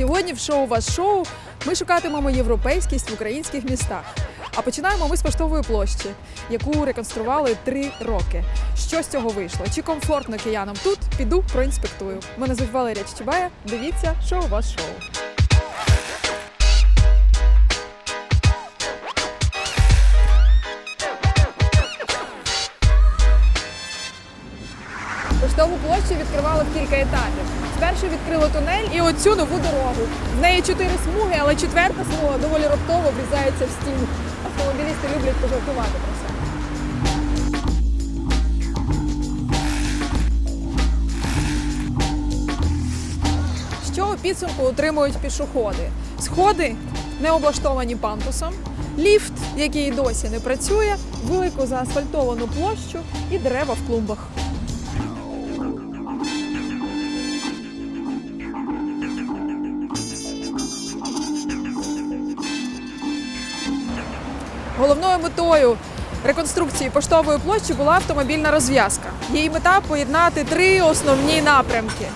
Сьогодні в шоу вас шоу ми шукатимемо європейськість в українських містах. А починаємо ми з поштової площі, яку реконстрували три роки. Що з цього вийшло? Чи комфортно киянам тут? Піду проінспектую. Мене звуть Валерія Чичабая. Дивіться, шоу вас шоу. Поштову площу відкривали в кілька етапів. Спершу відкрили тунель і оцю нову дорогу. В неї чотири смуги, але четверта смуга доволі раптово врізається в стіну. Автомобілісти люблять пожартувати про це. Що у підсумку отримують пішоходи? Сходи не облаштовані пандусом, ліфт, який досі не працює, велику заасфальтовану площу і дерева в клумбах. Головною метою реконструкції поштової площі була автомобільна розв'язка. Її мета поєднати три основні напрямки.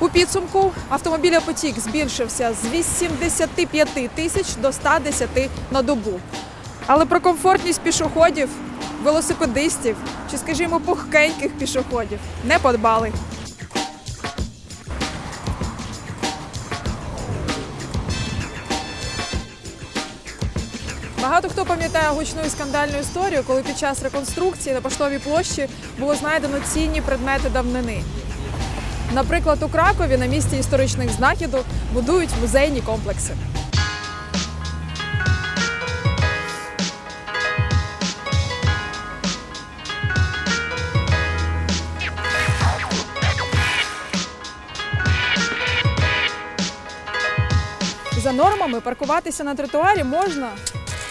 У підсумку автомобілепотік збільшився з 85 тисяч до 110 на добу. Але про комфортність пішоходів, велосипедистів чи, скажімо, пухкеньких пішоходів не подбали. Багато хто пам'ятає гучну і скандальну історію, коли під час реконструкції на поштовій площі було знайдено цінні предмети давнини. Наприклад, у Кракові на місці історичних знахідок будують музейні комплекси. За нормами паркуватися на тротуарі можна,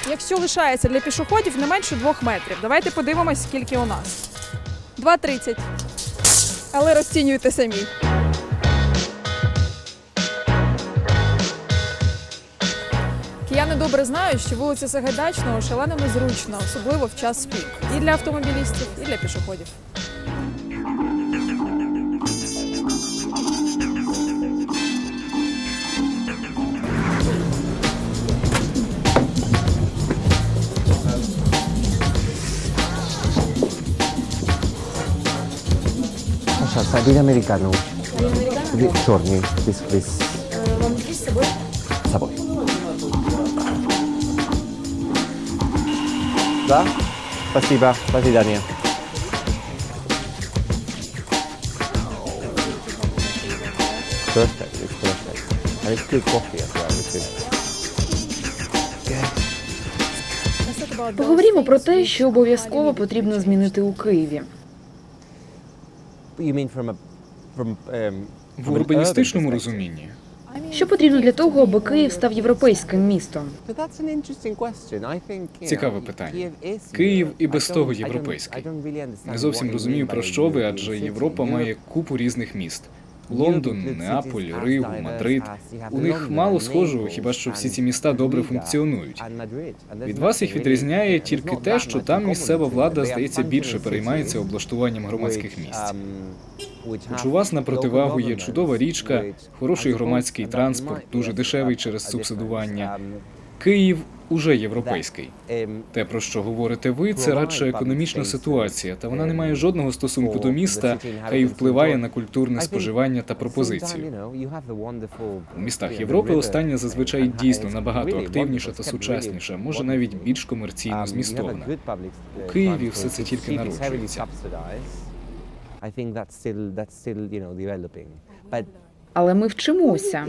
якщо лишається для пішоходів не менше двох метрів. Давайте подивимось, скільки у нас. 2,30. Але розцінюйте самі. Кияни добре знають, що вулиця Сагайдачного шалено незручна, особливо в час пік. І для автомобілістів, і для пішоходів. Садин американо. Чорний, без, без... Вам якісь з собою? с собой. Да? Спасибо. До свидания. Perfect, it's perfect. And it's good coffee as well, which is... Поговоримо про те, що обов'язково потрібно змінити у Києві. You mean from a... From, um, В урбаністичному розумінні Що потрібно для того, аби Київ став європейським містом? Цікаве питання. Київ і без I того європейський. Не зовсім розумію про що ви, адже. Європа має купу різних міст: Лондон, Неаполь, Ригу, Мадрид. У них мало схожого, хіба що всі ці міста добре функціонують. Від вас їх відрізняє тільки те, що там місцева влада, здається, більше переймається облаштуванням громадських місць. Хоч у вас на противагу є чудова річка, хороший громадський транспорт, дуже дешевий через субсидування. Київ уже європейський. um, Те, про що говорите ви, це радше економічна ситуація, та вона не має жодного стосунку до міста, та й впливає на культурне споживання та пропозицію. У містах Європи остання зазвичай дійсно набагато активніша та сучасніша, може навіть більш комерційно змістовна. У Києві все це тільки народжується. I think that's still that's still you know developing. But Але ми вчимося.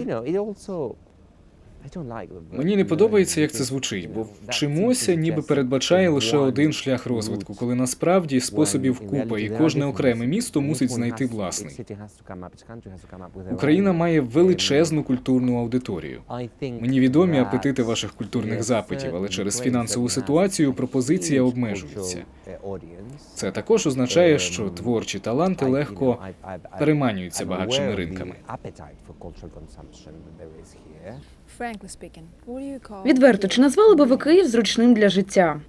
Мені не подобається, як це звучить, бо вчимося, ніби передбачає лише один шлях розвитку, коли насправді способів купа, і кожне окреме місто мусить знайти власний. Україна має величезну культурну аудиторію. Мені відомі апетити ваших культурних запитів, але через фінансову ситуацію пропозиція обмежується. Це також означає, що творчі таланти легко переманюються багатшими ринками. Відверто, чи назвали би ви Київ зручним для життя?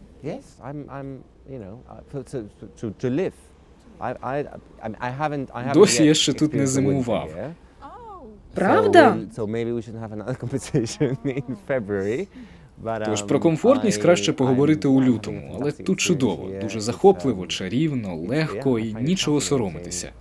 Uh, Досі я ще тут не зимував. Oh, Правда? Тож um, про комфортність краще поговорити у лютому, але тут чудово, uh, дуже захопливо, um, чарівно, легко і нічого соромитися.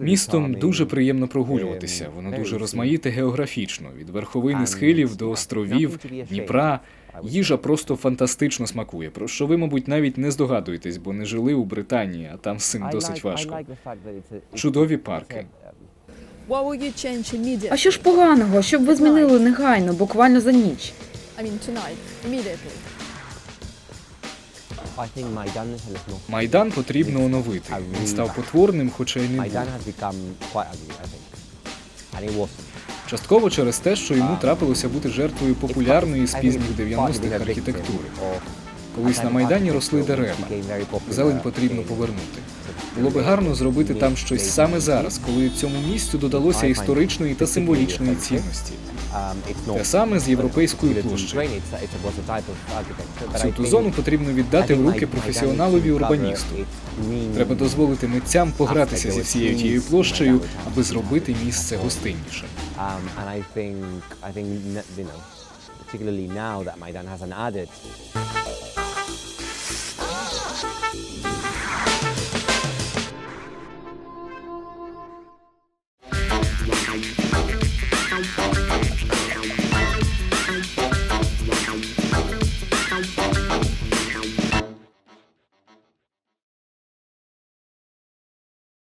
Містом дуже приємно прогулюватися. Воно дуже розмаїте географічно, від верховини схилів до островів, Дніпра. Їжа просто фантастично смакує, про що ви, мабуть, навіть не здогадуєтесь, бо не жили у Британії, а там з цим досить важко. Чудові парки. А що ж поганого, щоб ви змінили негайно, буквально за ніч? Майдан потрібно оновити. Він став потворним, хоча й не був. Частково через те, що йому трапилося бути жертвою популярної з пізніх 90-х архітектури. Колись на Майдані росли дерева. Зелень потрібно повернути. Було би гарно зробити там щось саме зараз, коли цьому місцю додалося історичної та символічної цінності. Те саме з європейською площею. I ту зону потрібно віддати в руки професіоналові урбаністу. Треба дозволити митцям погратися зі всією тією площею, аби зробити місце гостиннішим. Know, particularly now that Maidan has an added